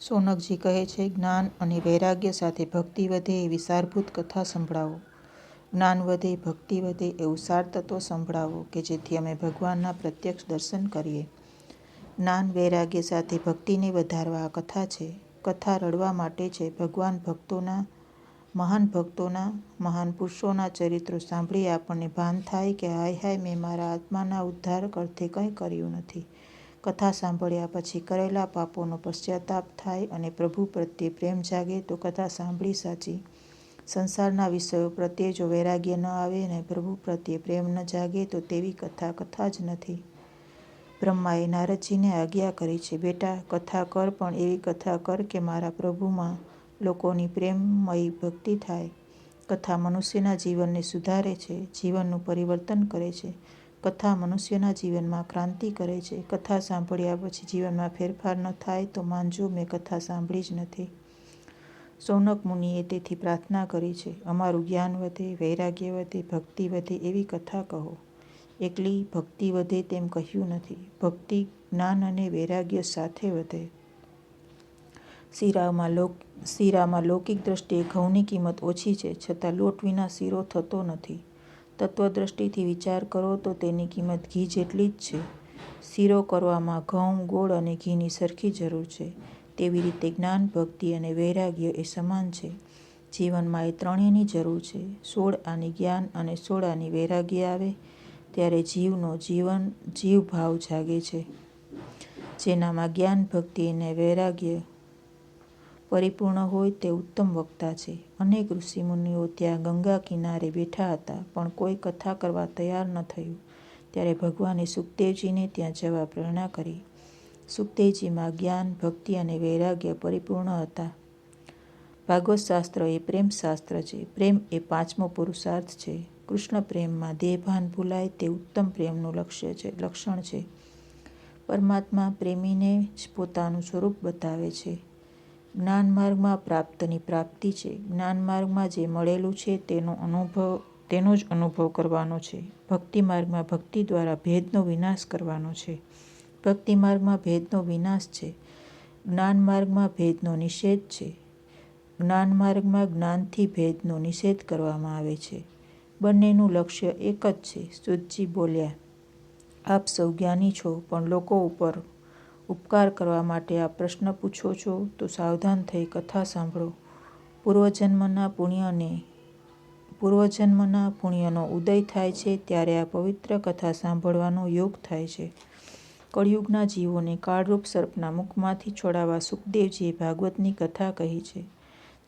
સોનકજી કહે છે, જ્ઞાન અને વૈરાગ્ય સાથે ભક્તિ વધે એવી સારભૂત કથા સંભળાવો. જ્ઞાન વધે, ભક્તિ વધે એવું સાર તત્વ સંભળાવો કે જેથી અમે ભગવાનના પ્રત્યક્ષ દર્શન કરીએ. જ્ઞાન, વૈરાગ્ય સાથે ભક્તિને વધારવા આ કથા છે. કથા રડવા માટે છે. ભગવાન ભક્તોના, મહાન ભક્તોના, મહાન પુરુષોના ચરિત્રો સાંભળી આપણને ભાન થાય કે, હાય હાય, મેં મારા આત્માના ઉદ્ધાર અર્થે કંઈ કર્યું નથી. કથા સાંભળ્યા પછી કરેલા પાપોનો પશ્ચાતાપ થાય અને પ્રભુ પ્રત્યે પ્રેમ જાગે તો કથા સાંભળી સાચી. સંસારના વિષયો પ્રત્યે જો વૈરાગ્ય ન આવે અને પ્રભુ પ્રત્યે પ્રેમ ન જાગે તો તેવી કથા કથા જ નથી. બ્રહ્માએ નારદજીને આજ્ઞા કરી છે, બેટા, કથા કર પણ એવી કથા કર કે મારા પ્રભુમાં લોકોની પ્રેમમયી ભક્તિ થાય. કથા મનુષ્યના જીવનને સુધારે છે, જીવનનું પરિવર્તન કરે છે. કથા મનુષ્યના જીવનમાં ક્રાંતિ કરે છે. કથા સાંભળ્યા પછી જીવનમાં ફેરફાર ન થાય તો માનજો, મેં કથા સાંભળી જ નથી. સૌનક મુનિએ તેથી પ્રાર્થના કરી છે, અમારું જ્ઞાન વધે, વૈરાગ્ય વધે, ભક્તિ વધે એવી કથા કહો. એકલી ભક્તિ વધે તેમ કહ્યું નથી. ભક્તિ, જ્ઞાન અને વૈરાગ્ય સાથે વધે. શીરામાં લોક, શીરામાં લૌકિક દ્રષ્ટિએ ઘઉંની કિંમત ઓછી છે, છતાં લોટ વિના શીરો થતો નથી. તત્વદ્રષ્ટિથી વિચાર કરો તો તેની કિંમત ઘી જેટલી જ છે. શીરો કરવામાં ઘઉં, ગોળ અને ઘીની સરખી જરૂર છે. તેવી રીતે જ્ઞાન, ભક્તિ અને વૈરાગ્ય એ સમાન છે. જીવનમાં એ ત્રણેયની જરૂર છે. સોળ આની જ્ઞાન અને સોળ આની વૈરાગ્ય આવે, ત્યારે જીવનો જીવન જીવ ભાવ જાગે છે. જેનામાં જ્ઞાન, ભક્તિ અને વૈરાગ્ય પરિપૂર્ણ હોય તે ઉત્તમ વક્તા છે. અનેક ઋષિમુનિઓ ત્યાં ગંગા કિનારે બેઠા હતા, પણ કોઈ કથા કરવા તૈયાર ન થયું. ત્યારે ભગવાને સુખદેવજીને ત્યાં જવા પ્રેરણા કરી. સુખદેવજીમાં જ્ઞાન, ભક્તિ અને વૈરાગ્ય પરિપૂર્ણ હતા. ભાગવત શાસ્ત્ર એ પ્રેમ શાસ્ત્ર છે. પ્રેમ એ પાંચમો પુરુષાર્થ છે. કૃષ્ણ પ્રેમમાં દેહભાન ભૂલાય તે ઉત્તમ પ્રેમનું લક્ષ્ય છે, લક્ષણ છે. પરમાત્મા પ્રેમીને જ પોતાનું સ્વરૂપ બતાવે છે. જ્ઞાન માર્ગમાં પ્રાપ્તની પ્રાપ્તિ છે. જ્ઞાન માર્ગમાં જે મળેલું છે તેનો અનુભવ, તેનો જ અનુભવ કરવાનો છે. ભક્તિ માર્ગમાં ભક્તિ દ્વારા ભેદનો વિનાશ કરવાનો છે. ભક્તિ માર્ગમાં ભેદનો વિનાશ છે. જ્ઞાન માર્ગમાં ભેદનો નિષેધ છે. જ્ઞાન માર્ગમાં જ્ઞાનથી ભેદનો નિષેધ કરવામાં આવે છે. બંનેનું લક્ષ્ય એક જ છે. સુતજી બોલ્યા, આપ સૌ જ્ઞાની છો, પણ લોકો ઉપર ઉપકાર કરવા માટે આ પ્રશ્ન પૂછો છો, તો સાવધાન થઈ કથા સાંભળો. પૂર્વજન્મના પુણ્યને, પૂર્વજન્મના પુણ્યનો ઉદય થાય છે ત્યારે આ પવિત્ર કથા સાંભળવાનો યોગ થાય છે. કળિયુગના જીવોને કાળરૂપ સર્પના મુખમાંથી છોડાવવા સુખદેવજીએ ભાગવતની કથા કહી છે.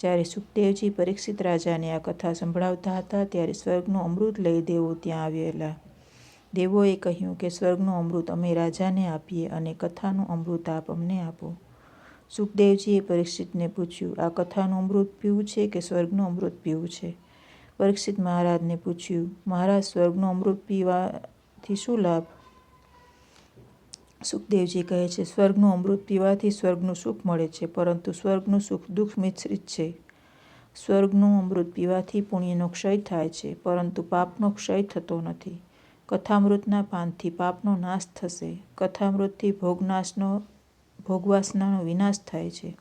જ્યારે સુખદેવજી પરીક્ષિત રાજાને આ કથા સંભળાવતા હતા, ત્યારે સ્વર્ગનું અમૃત લઈ દેવો ત્યાં આવેલા. દેવોએ કહ્યું કે, સ્વર્ગનું અમૃત અમે રાજાને આપીએ અને કથાનું અમૃત આપ અમને આપો. સુખદેવજીએ પરીક્ષિતને પૂછ્યું, આ કથાનું અમૃત પીવું છે કે સ્વર્ગનું અમૃત પીવું છે? પરીક્ષિત મહારાજને પૂછ્યું, મહારાજ, સ્વર્ગનું અમૃત પીવાથી શું લાભ? સુખદેવજી કહે છે, સ્વર્ગનું અમૃત પીવાથી સ્વર્ગનું સુખ મળે છે, પરંતુ સ્વર્ગનું સુખ દુઃખ મિશ્રિત છે. સ્વર્ગનું અમૃત પીવાથી પુણ્યનો ક્ષય થાય છે, પરંતુ પાપનો ક્ષય થતો નથી. કથામૃતના પાનથી પાપનો નાશ થશે. કથામૃતથી ભોગનાશનો, ભોગવાસનાનો વિનાશ થાય છે.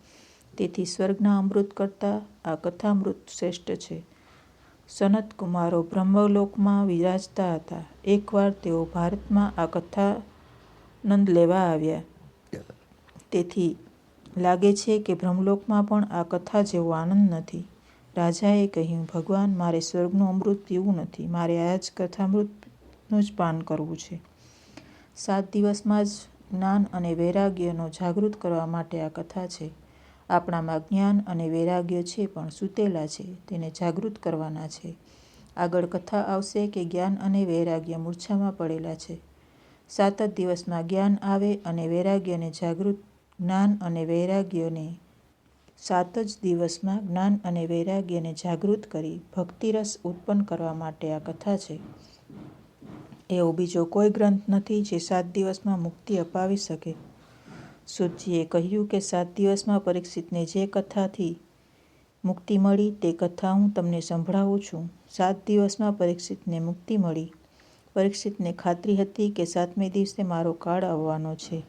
તેથી સ્વર્ગના અમૃત કરતાં આ કથામૃત શ્રેષ્ઠ છે. સનત કુમારો બ્રહ્મલોકમાં વિરાજતા હતા. એકવાર તેઓ ભારતમાં આ કથા નંદ લેવા આવ્યા. તેથી લાગે છે કે બ્રહ્મલોકમાં પણ આ કથા જેવો આનંદ નથી. રાજાએ કહ્યું, ભગવાન, મારે સ્વર્ગનું અમૃત પીવું નથી. મારે આ જ કથામૃત નું જ પાન કરવું છે. સાત દિવસમાં જ જ્ઞાન અને વૈરાગ્યનો જાગૃત કરવા માટે આ કથા છે. આપણામાં જ્ઞાન અને વૈરાગ્ય છે પણ સૂતેલા છે, તેને જાગૃત કરવાના છે. આગળ કથા આવશે કે જ્ઞાન અને વૈરાગ્ય મૂર્છામાં પડેલા છે. સાત જ દિવસમાં જ્ઞાન આવે અને વૈરાગ્યને જાગૃત, જ્ઞાન અને વૈરાગ્યને સાત જ દિવસમાં જ્ઞાન અને વૈરાગ્યને જાગૃત કરી ભક્તિરસ ઉત્પન્ન કરવા માટે આ કથા છે. એવો બીજો કોઈ ગ્રંથ નથી જે સાત દિવસમાં મુક્તિ અપાવી શકે. સુતજીએ કહ્યું કે સાત દિવસમાં પરીક્ષિતને જે કથાથી મુક્તિ મળી તે કથા હું તમને સંભળાવું છું. સાત દિવસમાં પરીક્ષિતને મુક્તિ મળી. પરીક્ષિતને ખાતરી હતી કે સાતમે દિવસે મારો કાળ આવવાનો છે.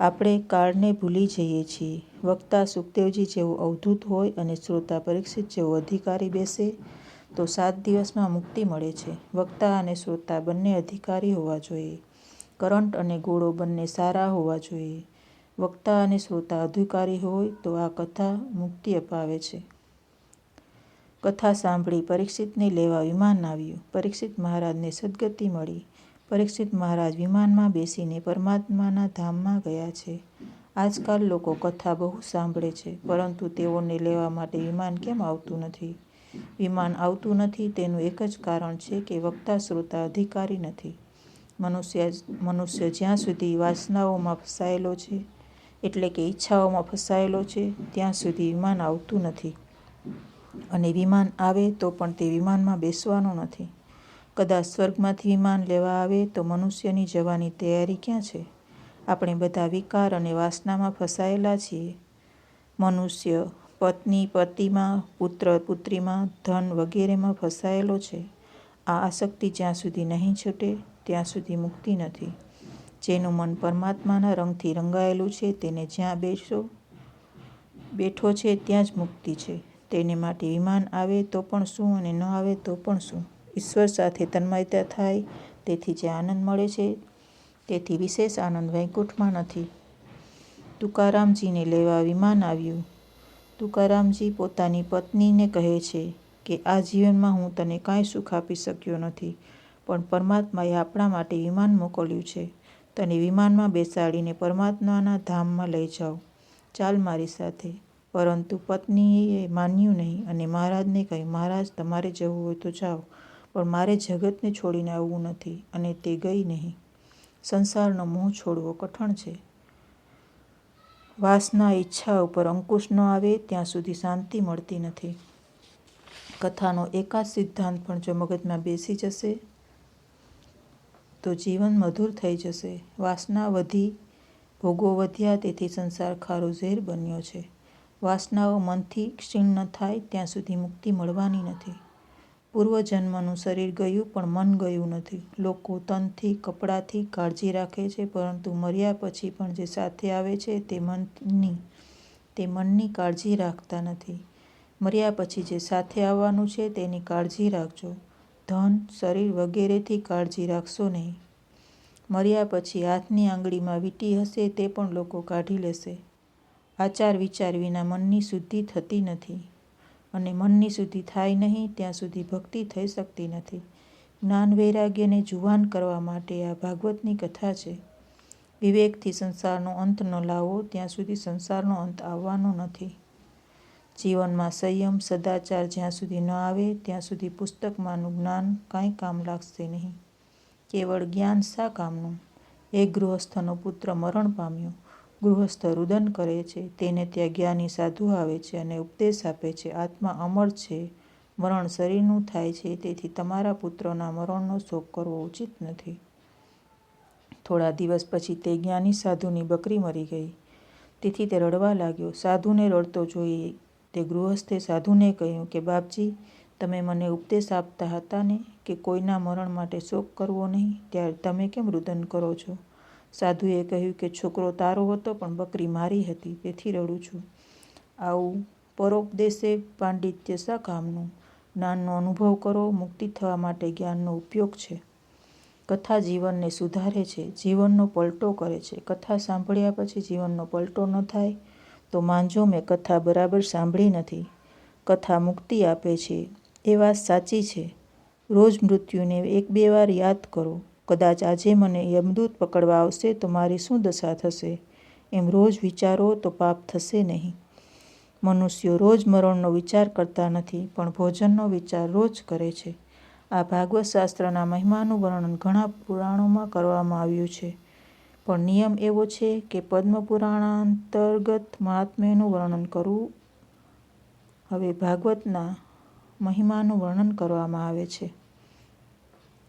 આપણે કાળને ભૂલી જઈએ છીએ. વક્તા સુખદેવજી જેવો અવધૂત હોય અને શ્રોતા પરીક્ષિત જેવો અધિકારી બેસે તો સાત દિવસમાં મુક્તિ મળે છે. વક્તા અને શ્રોતા બંને અધિકારી હોવા જોઈએ. કરંટ અને ગોળો બંને સારા હોવા જોઈએ. વક્તા અને શ્રોતા અધિકારી હોય તો આ કથા મુક્તિ અપાવે છે. કથા સાંભળી પરીક્ષિતને લેવા વિમાન આવ્યું. પરીક્ષિત મહારાજને સદગતિ મળી. પરીક્ષિત મહારાજ વિમાનમાં બેસીને પરમાત્માના ધામમાં ગયા છે. આજકાલ લોકો કથા બહુ સાંભળે છે, પરંતુ તેઓને લેવા માટે વિમાન કેમ આવતું નથી? વિમાન આવતું નથી, તેનું એક જ કારણ છે કે વક્તા, શ્રોતા, અધિકારી નથી. મનુષ્ય મનુષ્ય જ્યાં સુધી વાસનાઓમાં ફસાયેલો છે, એટલે કે ઈચ્છાઓમાં ફસાયેલો છે, ત્યાં સુધી વિમાન આવતું નથી. અને વિમાન આવે તો પણ તે વિમાનમાં બેસવાનું નથી. કદાચ સ્વર્ગમાંથી વિમાન લેવા આવે તો મનુષ્યની જવાની તૈયારી ક્યાં છે? આપણે બધા વિકાર અને વાસનામાં ફસાયેલા છીએ. મનુષ્ય પત્ની પતિમાં, પુત્ર પુત્રીમાં ધન વગેરેમાં ફસાયેલો છે. આ આસક્તિ જ્યાં સુધી નહીં છૂટે, ત્યાં સુધી મુક્તિ નથી. જેનું મન પરમાત્માના રંગથી રંગાયેલું છે, તેને જ્યાં બેસો, બેઠો છે, ત્યાં જ મુક્તિ છે. તેને માટે વિમાન આવે તો પણ શું અને ન આવે તો પણ શું? ઈશ્વર સાથે તન્મયતા થાય, તેથી જે આનંદ મળે છે, તેથી વિશેષ આનંદ વૈકુંઠમાં નથી. તુકારામજીને લેવા વિમાન આવ્યું. તુકારામજી પોતાની પત્નીને કહે છે કે, આ જીવનમાં હું તને કાંઈ સુખ આપી શક્યો નથી, પણ પરમાત્માએ આપણા માટે વિમાન મોકલ્યું છે. તને વિમાનમાં બેસાડીને પરમાત્માના ધામમાં લઈ જાઓ. ચાલ મારી સાથે. પરંતુ પત્નીએ માન્યું નહીં અને મહારાજને કહ્યું, મહારાજ, તમારે જવું હોય તો જાઓ, પણ મારે જગતને છોડીને આવવું નથી અને તે ગઈ નહીં. સંસારનો મોહ છોડવો કઠણ છે. વાસના ઈચ્છા ઉપર અંકુશ ન આવે, ત્યાં સુધી શાંતિ મળતી નથી. કથાનો એકાદ સિદ્ધાંત પણ જો મગજમાં બેસી જશે, તો જીવન મધુર થઈ જશે. વાસના વધી, ભોગો વધ્યા, તેથી સંસાર ખારો ઝેર બન્યો છે. વાસનાઓ મનથી ક્ષીણ ન થાય, ત્યાં સુધી મુક્તિ મળવાની નથી. પૂર્વજન્મનું શરીર ગયું પણ મન ગયું નથી. લોકો તનથી, કપડાથી કાળજી રાખે છે, પરંતુ મર્યા પછી પણ જે સાથે આવે છે તે મનની તે મનની કાળજી રાખતા નથી. મર્યા પછી જે સાથે આવવાનું છે તેની કાળજી રાખજો. ધન, શરીર વગેરેથી કાળજી રાખશો નહીં. મર્યા પછી હાથની આંગળીમાં વીંટી હશે તે પણ લોકો કાઢી લેશે. આચાર વિચાર વિના મનની શુદ્ધિ થતી નથી. અને મનની શુદ્ધિ થાય નહીં, ત્યાં સુધી ભક્તિ થઈ શકતી નથી. જ્ઞાન વૈરાગ્યને જુવાન કરવા માટે આ ભાગવતની કથા છે. વિવેકથી સંસારનો અંત ન લાવો, ત્યાં સુધી સંસારનો અંત આવવાનો નથી. જીવનમાં સંયમ, સદાચાર જ્યાં સુધી ન આવે, ત્યાં સુધી પુસ્તકમાંનું જ્ઞાન કાંઈ કામ લાગશે નહીં. કેવળ જ્ઞાન શા કામનું? એક ગૃહસ્થનો પુત્ર મરણ પામ્યો. ગૃહસ્થ રુદન કરે છે. તેને ત્યાં જ્ઞાની સાધુ આવે છે અને ઉપદેશ આપે છે, આત્મા અમર છે, મરણ શરીરનું થાય છે, તેથી તમારા પુત્રના મરણનો શોક કરવો ઉચિત નથી. થોડા દિવસ પછી તે જ્ઞાની સાધુની બકરી મરી ગઈ. તેથી તે રડવા લાગ્યો. સાધુને રડતો જોઈ તે ગૃહસ્થે સાધુને કહ્યું કે, બાપજી, તમે મને ઉપદેશ આપતા હતા ને કે કોઈના મરણ માટે શોક કરવો નહીં? ત્યારે તમે કેમ રુદન કરો છો? સાધુએ કહ્યું કે, છોકરો તારો હતો, પણ બકરી મારી હતી, તેથી રડું છું. આવું પરોપદેશે પાંડિત્ય શા કામનું જ્ઞાનનો અનુભવ કરો. મુક્તિ થવા માટે જ્ઞાનનો ઉપયોગ છે. કથા જીવનને સુધારે છે. જીવનનો પલટો કરે છે. કથા સાંભળ્યા પછી જીવનનો પલટો ન થાય, તો માંજો મેં કથા બરાબર સાંભળી નથી. કથા મુક્તિ આપે છે. એ વાત સાચી છે. રોજ મૃત્યુને એક બે વાર યાદ કરો. કદાચ આજે મને યમદૂત પકડવા આવશે તો મારી શું દશા થશે? એમ રોજ વિચારો તો પાપ થશે નહીં. મનુષ્યો રોજ મરણનો વિચાર કરતા નથી, પણ ભોજનનો વિચાર રોજ કરે છે. આ ભાગવત શાસ્ત્રના મહિમાનું વર્ણન ઘણા પુરાણોમાં કરવામાં આવ્યું છે. પણ નિયમ એવો છે કે પદ્મપુરાણાંતર્ગત મહાત્મ્યનું વર્ણન કરવું હવે ભાગવતના મહિમાનું વર્ણન કરવામાં આવે છે.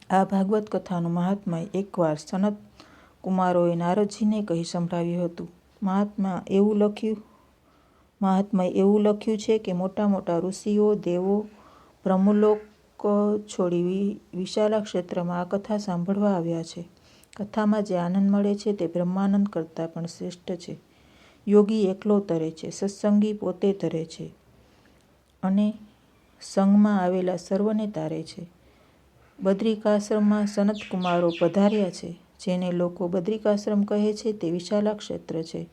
આ ભાગવત કથાનું મહાત્મય એકવાર સનત કુમારોએ નારદજીને કહી સંભળાવ્યું હતું, મહાત્મા, એવું લખ્યું? મહાત્માએ એવું લખ્યું છે કે મોટા મોટા ઋષિઓ, દેવો, બ્રહ્મલોક છોડી વિશાલા ક્ષેત્રમાં આ કથા સાંભળવા આવ્યા છે. કથામાં જે આનંદ મળે છે તે બ્રહ્માનંદ કરતાં પણ શ્રેષ્ઠ છે. યોગી એકલો તરે છે, સત્સંગી પોતે તરે છે અને સંઘમાં આવેલા સર્વને તારે છે. બદ્રિકાશ્રમમાં સનતકુમારો પધાર્યા છે, જેને લોકો બદ્રિકાશ્રમ કહે છે તે વિશાલા ક્ષેત્ર છે.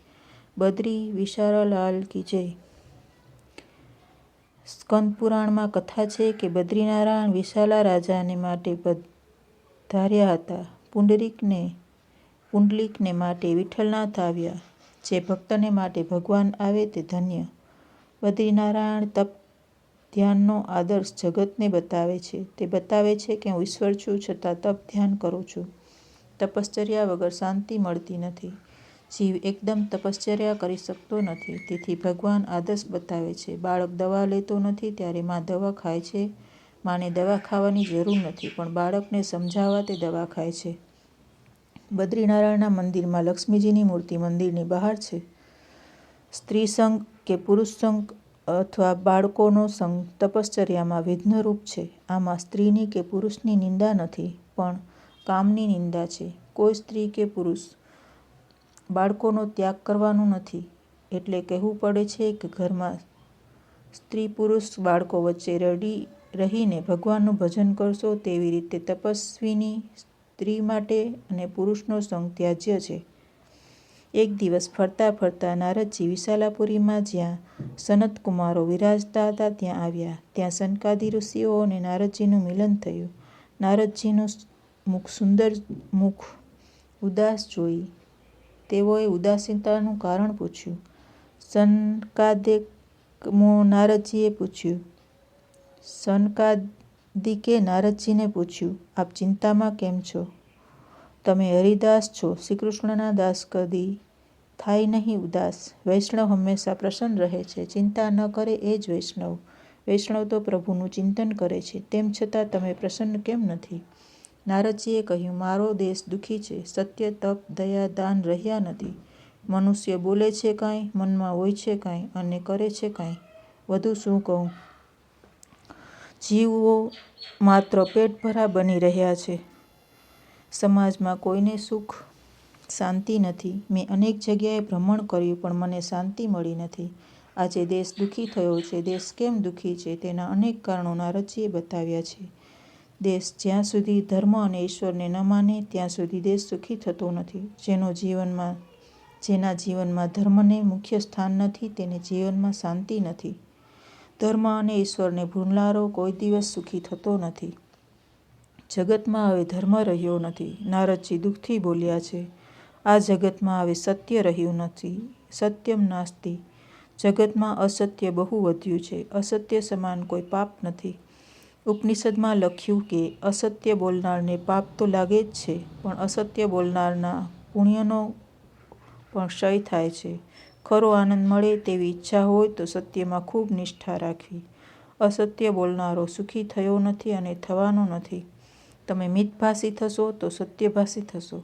બદ્રી, વિશાળાલાલ કી જય. સ્કંદ પુરાણમાં કથા છે કે બદ્રીનારાયણ વિશાલા રાજાને માટે પધાર્યા હતા. પુંડરીકને, પુંડલિકને માટે વિઠ્ઠલનાથ આવ્યા. જે ભક્તને માટે ભગવાન આવે તે ધન્ય. બદ્રીનારાયણ તપ ધ્યાનનો આદર્શ જગતને બતાવે છે. તે બતાવે છે કે હું ઈશ્વર છું છતાં તપ ધ્યાન કરું છું. તપશ્ચર્યા વગર શાંતિ મળતી નથી. જીવ એકદમ તપશ્ચર્યા કરી શકતો નથી. તેથી ભગવાન આદર્શ બતાવે છે. બાળક દવા લેતો નથી ત્યારે મા દવા ખાય છે. માને દવા ખાવાની જરૂર નથી, પણ બાળકને સમજાવવા તે દવા ખાય છે. બદ્રીનારાયણના મંદિરમાં લક્ષ્મીજીની મૂર્તિ મંદિરની બહાર છે. સ્ત્રી સંઘ કે પુરુષ સંઘ અથવા બાળકોનો સંઘ તપશ્ચર્યામાં વિઘ્નરૂપ છે. આમાં સ્ત્રીની કે પુરુષની નિંદા નથી, પણ કામની નિંદા છે. કોઈ સ્ત્રી કે પુરુષ બાળકોનો ત્યાગ કરવાનું નથી, એટલે કહેવું પડે છે કે ઘરમાં સ્ત્રી પુરુષ બાળકો વચ્ચે રડી રહીને ભગવાનનું ભજન કરશો તેવી રીતે તપસ્વીની સ્ત્રી માટે અને પુરુષનો સંગ ત્યાજ્ય છે. એક દિવસ ફરતા ફરતા નારદજી વિશાલાપુરીમાં જ્યાં સનતકુમારો વિરાજતા હતા ત્યાં આવ્યા. ત્યાં સનકાદી ઋષિઓ અને નારદજીનું મિલન થયું. નારદજીનું મુખ સુંદર, મુખ ઉદાસ જોઈ તેઓએ ઉદાસીનતાનું કારણ પૂછ્યું. સનકાદિક નારદજીએ પૂછ્યું. સનકાદિકે નારદજીને પૂછ્યું, આપ ચિંતામાં કેમ છો? તમે હરિદાસ છો, શ્રીકૃષ્ણના દાસ કદી થાય નહીં ઉદાસ. વૈષ્ણવ હંમેશા પ્રસન્ન રહે છે. ચિંતા ન કરે એ જ વૈષ્ણવ. વૈષ્ણવ તો પ્રભુનું ચિંતન કરે છે. તેમ છતાં તમે પ્રસન્ન કેમ નથી? નારદજીએ કહ્યું, મારો દેશ દુઃખી છે. સત્ય, તપ, દયા, દાન રહ્યા નથી. મનુષ્ય બોલે છે કાંઈ, મનમાં હોય છે કાંઈ અને કરે છે કાંઈ. વધુ શું કહું? જીવો માત્ર પેટભરા બની રહ્યા છે. સમાજમાં કોઈને સુખ શાંતિ નથી. મેં અનેક જગ્યાએ ભ્રમણ કર્યું, પણ મને શાંતિ મળી નથી. આજે દેશ દુઃખી થયો છે. દેશ કેમ દુઃખી છે? તેના અનેક કારણો નારદજીએ બતાવ્યા છે. દેશ જ્યાં સુધી ધર્મ અને ઈશ્વરને ન માને, ત્યાં સુધી દેશ સુખી થતો નથી. જેનો જીવનમાં, જેના જીવનમાં ધર્મને મુખ્ય સ્થાન નથી, તેને જીવનમાં શાંતિ નથી. ધર્મ અને ઈશ્વરને ભૂલનારો કોઈ દિવસ સુખી થતો નથી. જગતમાં હવે ધર્મ રહ્યો નથી. નારદજી દુઃખથી બોલ્યા છે. આ જગતમાં હવે સત્ય રહ્યું નથી. સત્યમ નાસ્તિ. જગતમાં અસત્ય બહુ વધ્યું છે. અસત્ય સમાન કોઈ પાપ નથી. ઉપનિષદમાં લખ્યું કે અસત્ય બોલનારને પાપ તો લાગે જ છે, પણ અસત્ય બોલનારના પુણ્યનો પણ ક્ષય થાય છે. ખરો આનંદ મળે તેવી ઈચ્છા હોય તો સત્યમાં ખૂબ નિષ્ઠા રાખવી. અસત્ય બોલનારો સુખી થયો નથી અને થવાનો નથી. તમે મિતભાષી થશો તો સત્યભાષી થશો.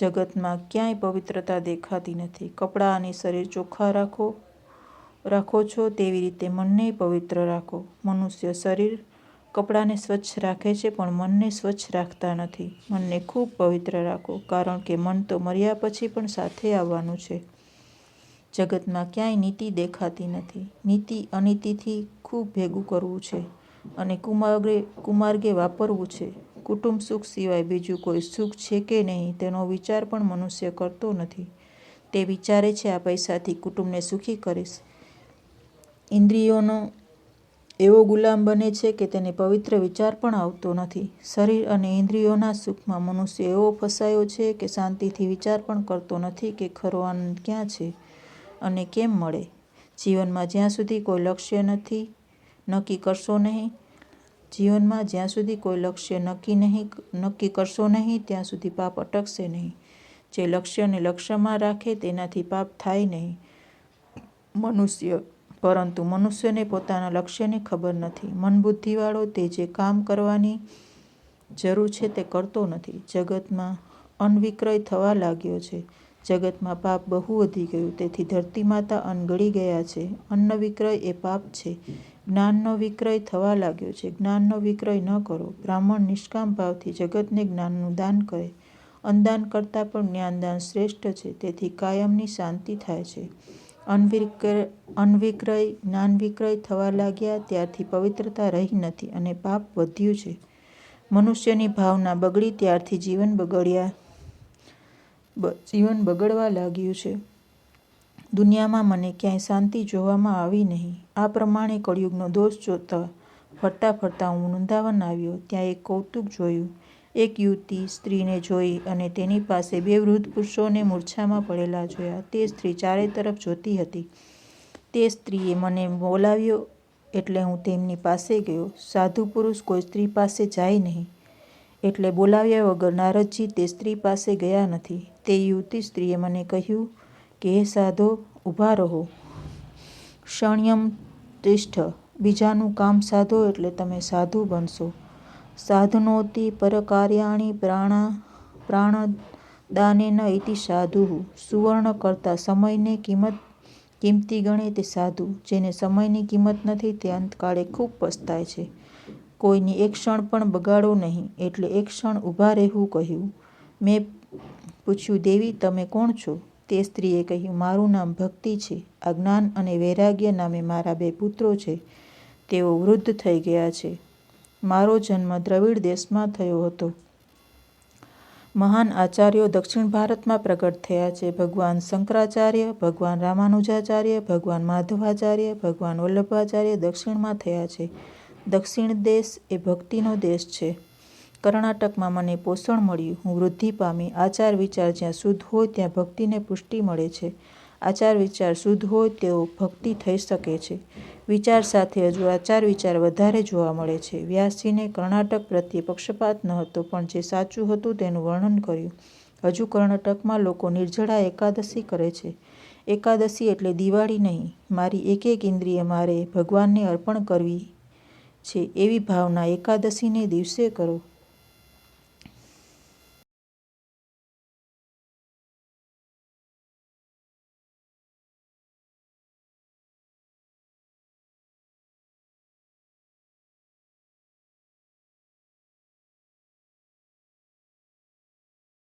જગતમાં ક્યાંય પવિત્રતા દેખાતી નથી. કપડાં અને શરીર ચોખ્ખા રાખો રાખો છો તેવી રીતે મનને પવિત્ર રાખો. મનુષ્ય શરીર કપડાને સ્વચ્છ રાખે છે, પણ મનને સ્વચ્છ રાખતા નથી. મનને ખૂબ પવિત્ર રાખો, કારણ કે મન તો મર્યા પછી પણ સાથે આવવાનું છે. જગતમાં ક્યાંય નીતિ દેખાતી નથી. નીતિ અનીતિથી ખૂબ ભેગું કરવું છે અને કુમાર્ગે કુમાર્ગે વાપરવું છે. કુટુંબ સુખ સિવાય બીજું કોઈ સુખ છે કે નહીં તેનો વિચાર પણ મનુષ્ય કરતો નથી. તે વિચારે છે, આ પૈસાથી કુટુંબને સુખી કરીશ. ઇન્દ્રિયોનો એવો ગુલામ બને છે કે તેને પવિત્ર વિચાર પણ આવતો નથી. શરીર અને ઇન્દ્રિયોના સુખમાં મનુષ્ય એવો ફસાયો છે કે શાંતિથી વિચાર પણ કરતો નથી કે ખરો આનંદ ક્યાં છે અને કેમ મળે. જીવનમાં જ્યાં સુધી કોઈ લક્ષ્ય નથી, નક્કી કરશો નહીં જીવનમાં જ્યાં સુધી કોઈ લક્ષ્ય નક્કી નહીં નક્કી કરશો નહીં, ત્યાં સુધી પાપ અટકશે નહીં. જે લક્ષ્યને લક્ષ્યમાં રાખે તેનાથી પાપ થાય નહીં. મનુષ્ય, પરંતુ મનુષ્યને પોતાના લક્ષ્યની ખબર નથી. મનબુદ્ધિવાળો તે જે કામ કરવાની જરૂર છે તે કરતો નથી. જગતમાં અનવિક્રય થવા લાગ્યો છે. જગતમાં પાપ બહુ વધી ગયું. તેથી ધરતી માતા અનગળી ગયા છે. અન્ન વિક્રય એ પાપ છે. જ્ઞાનનો વિક્રય થવા લાગ્યો છે. જ્ઞાનનો વિક્રય ન કરો. બ્રાહ્મણ નિષ્કામ ભાવથી જગતને જ્ઞાનનું દાન કરે. અનદાન કરતાં પણ જ્ઞાનદાન શ્રેષ્ઠ છે. તેથી કાયમની શાંતિ થાય છે. અન્નવિક્રય જ્ઞાનવિક્રય થવા લાગ્યા ત્યારથી પવિત્રતા રહી નથી અને પાપ વધ્યું છે. મનુષ્યની ભાવના બગડી ત્યારથી જીવન બગડ્યા જીવન બગડવા લાગ્યું છે. દુનિયામાં મને ક્યાંય શાંતિ જોવામાં આવી નહીં. આ પ્રમાણે કળિયુગનો દોષ જોતા ફરતા ફરતા હું વૃંદાવન આવ્યો. ત્યાં એક કૌતુક જોયું. એક યુવતી સ્ત્રીને જોઈ અને તેની પાસે બે વૃદ્ધ પુરુષોને મૂર્છામાં પડેલા જોયા. તે સ્ત્રી ચારે તરફ જોતી હતી. તે સ્ત્રીએ મને બોલાવ્યો એટલે હું તેમની પાસે ગયો. સાધુ પુરુષ કોઈ સ્ત્રી પાસે જાય નહીં. એટલે બોલાવ્યા વગર નારદજી તે સ્ત્રી પાસે ગયા નથી. તે યુવતી સ્ત્રીએ મને કહ્યું કે સાધો ઊભા રહો. ક્ષણ્યમ તિષ્ઠ. બીજાનું કામ સાધો એટલે તમે સાધુ બનશો. સાધનોતિ પરકાર્યાણી પ્રાણા પ્રાણદાનેન ઇતિ સાધુ. સુવર્ણ કરતાં સમયને કિંમત, કિંમતી ગણે તે સાધુ. જેને સમયની કિંમત નથી તે અંતકાળે ખૂબ પસ્તાય છે. કોઈની એક ક્ષણ પણ બગાડો નહીં, એટલે એક ક્ષણ ઊભા રહેવું કહ્યું. મેં પૂછ્યું, દેવી, તમે કોણ છો? તે સ્ત્રીએ કહ્યું, મારું નામ ભક્તિ છે. આ અને વૈરાગ્ય નામે મારા બે પુત્રો છે. તેઓ વૃદ્ધ થઈ ગયા છે. મારો જન્મ દ્રવિડ દેશમાં થયો હતો. મહાન આચાર્યો દક્ષિણ ભારતમાં પ્રગટ થયા છે. ભગવાન શંકરાચાર્ય, ભગવાન રામાનુજાચાર્ય, ભગવાન માધવાચાર્ય, ભગવાન વલ્લભાચાર્ય દક્ષિણમાં થયા છે. દક્ષિણ દેશ એ ભક્તિનો દેશ છે. કર્ણાટકમાં મને પોષણ મળ્યું. હું વૃદ્ધિ પામી. આચાર વિચાર જ્યાં શુદ્ધ હોય ત્યાં ભક્તિને પુષ્ટિ મળે છે. આચાર વિચાર શુદ્ધ હોય તેઓ ભક્તિ થઈ શકે છે. વિચાર સાથે હજુ આચાર વિચાર વધારે જોવા મળે છે. વ્યાસજીને કર્ણાટક પ્રત્યે પક્ષપાત ન હતો, પણ જે સાચું હતું તેનું વર્ણન કર્યું. હજુ કર્ણાટકમાં લોકો નિર્જળા એકાદશી કરે છે. એકાદશી એટલે દિવાળી નહીં. મારી એક એક ઇન્દ્રિય મારે ભગવાનને અર્પણ કરવી છે. એવી ભાવના એકાદશીને દિવસે કરો.